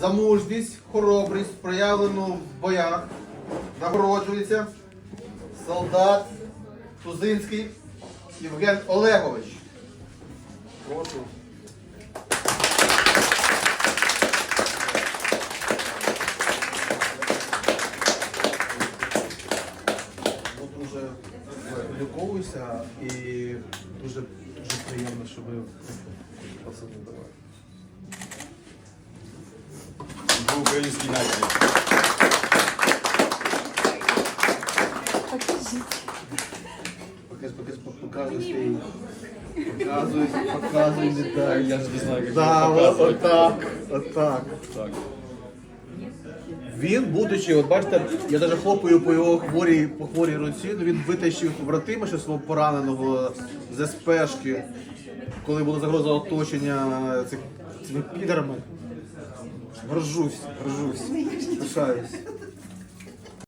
За мужність, хоробрість, проявлену в боях, нагороджується солдат Тузинський Євген Олегович. Прошу. Ну, дуже ліковуюся і дуже, дуже приємно, що ви пацани давай. В українській нації. Показ, показ, показуй свій. Показуй, показуй. Я ж не знаю, як Да, от, показувати. отак, отак. Так. Він, будучи, от бачите, я навіть хлопаю по його хворій, по хворій руці, ну він витащив братима ще свого пораненого з спешки, коли була загроза оточення цих, цими підерами. Горжусь, горжусь, пишаюсь.